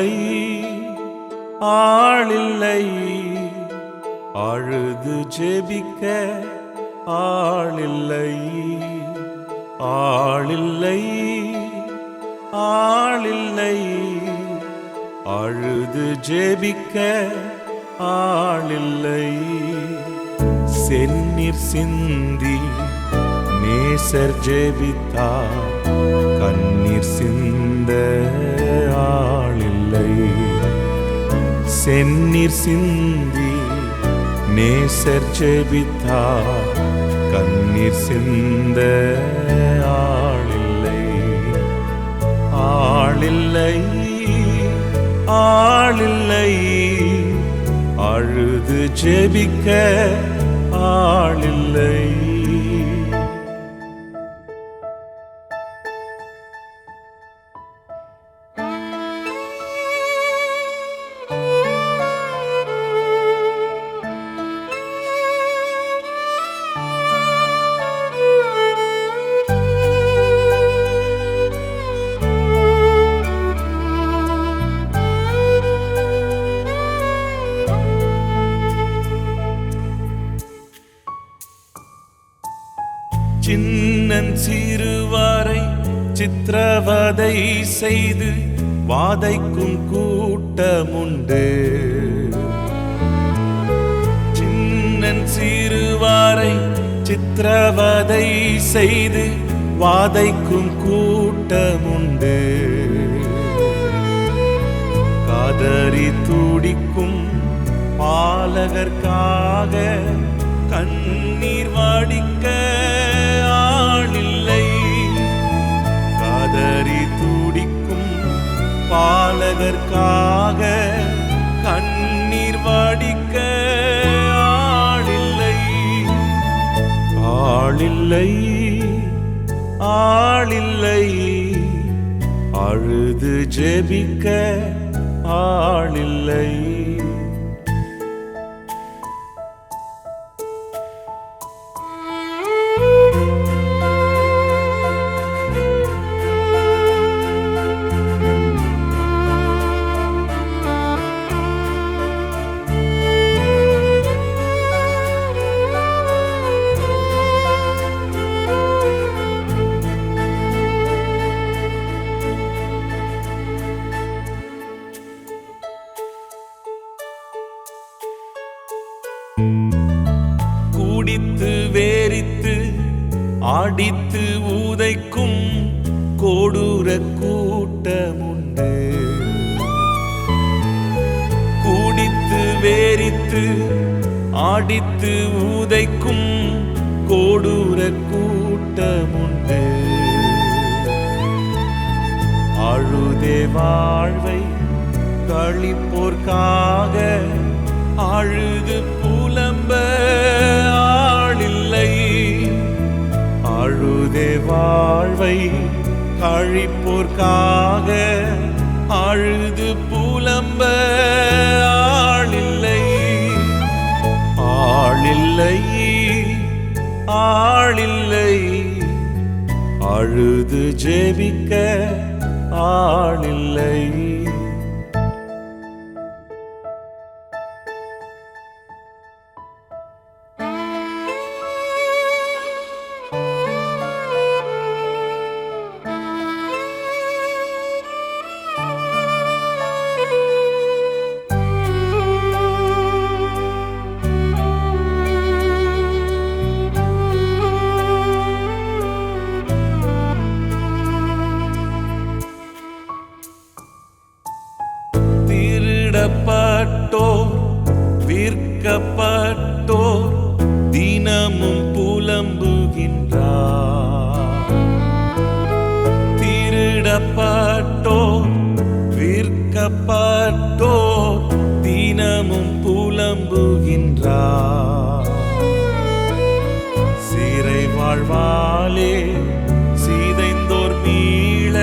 இல்லை ஆளில்லை. அழுது ஜெபிக்க ஆளில்லை. ஆளில்லை ஆளில்லை. அழுது ஜெபிக்க ஆளில்லை. செந்நீர் சிந்தி நேசர் ஜெபித்தா கண்ணீர் சிந்த செந்நீர் சிந்தி நேசர் ஜெபித்தார் கண்ணீர் சிந்த ஆளில்லை. ஆளில்லை ஆளில்லை. அழுது ஜெபிக்க ஆளில்லை. சின்னன் சிறுவாரை சித்திரவதை செய்து வாதைக்கும் கூட்டமுண்டு. சின்னன் சிறுவாரை சித்திரவதை செய்து வாதைக்கும் கூட்டமுண்டு. காதறி துடிக்கும் பாலகர்க்காக கண்ணீர் வாடிக்க அதற்காக கண்ணீர் வடிக்க ஆளில்லை. ஆளில்லை ஆளில்லை. அழுது ஜெபிக்க ஆளில்லை. குடித்து வேரித்து ஆடித்து ஊதைக்கும் கோடூர கூட்டமுண்டு. கூடித்து வேரித்து ஆடித்து ஊதைக்கும் கோடூர கூட்டமுண்டு. அழுதே வாழ்வை கழிப்போர்க்காக அழுது வாழ்வை கழிப்போர்க்காக அழுது புலம்ப ஆளில்லை. ஆளில்லை ஆளில்லை. அழுது ஜெபிக்க ஆளில்லை. திருடப்பட்டோர் விற்கப்பட்டோர் தினமும் புலம்புகின்றார். திருடப்பட்டோர் விற்கப்பட்டோர் தினமும் புலம்புகின்றார். சிறை வாழ்வாலே சிதைந்தோர் மீள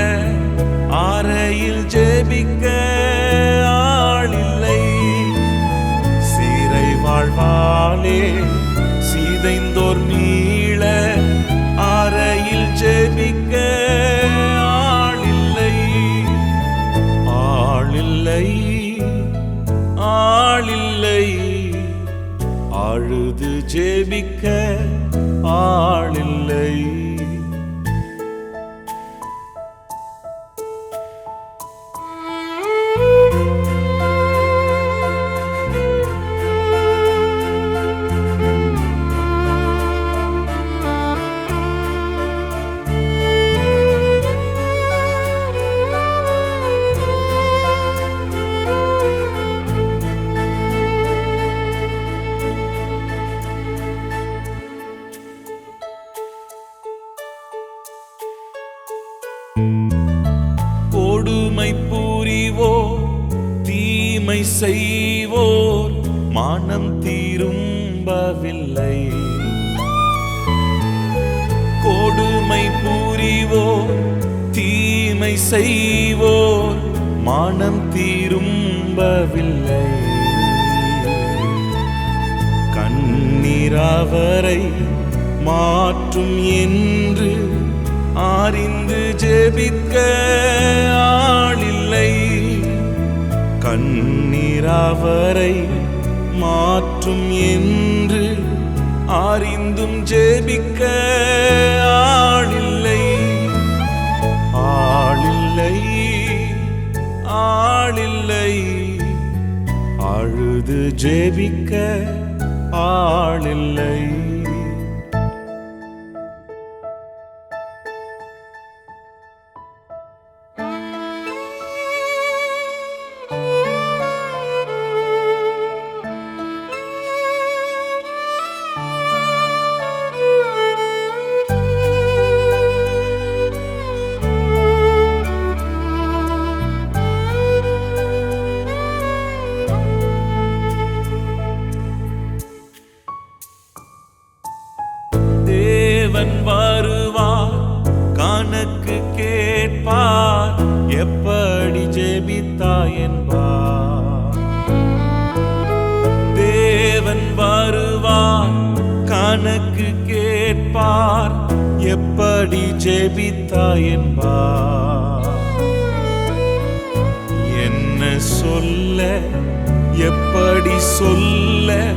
அறையில் ஜெபிக்க நாளே சீதைந்தோர் நீள அறையில் ஜெபிக்க ஆளில்லை. ஆளில்லை ஆளில்லை. அழுது ஜெபிக்க தீமை செய்வோர் மானம் திரும்பவில்லை. கொடுமை புரிவோர் தீமை செய்வோர் மானம் திரும்பவில்லை. கண்ணீராவரை மாற்றும் என்று அறிந்து ஜெபிக்க ஆளில்லை. கண்ணீராவரை மாற்றும் என்று அறிந்தும் ஜெபிக்க ஆளில்லை. ஆளில்லை ஆளில்லை. அழுது ஜெபிக்க ஆளில்லை. உனக்கு கேட்பார். எப்படி ஜெபித்தாய் என்பார். தேவன் வருவார் கணக்கு கேட்பார். எப்படி ஜெபித்தாய் என்பார். என்ன சொல்ல எப்படி சொல்ல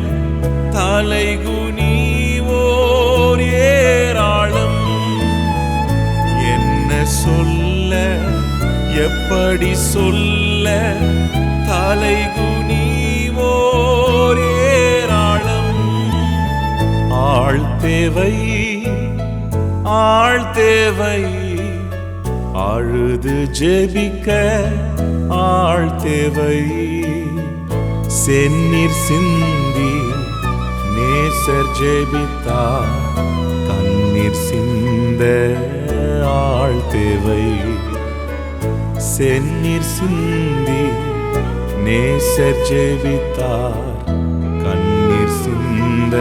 தலைகுனிவோர் சொல்ல எப்படி சொல்ல? தலை ஏராளம் ஆள் தேவை ஆள் தேவை. அழுது ஜெபிக்க ஆள் தேவை. செந்நீர் சிந்தி நேசர் ஜெபித்தா கண்ணீர் சிந்த. ஆள் தேவை. செந்நீர் சிந்தி நேசர் ஜெபித்தார். கண்ணீர் சிந்த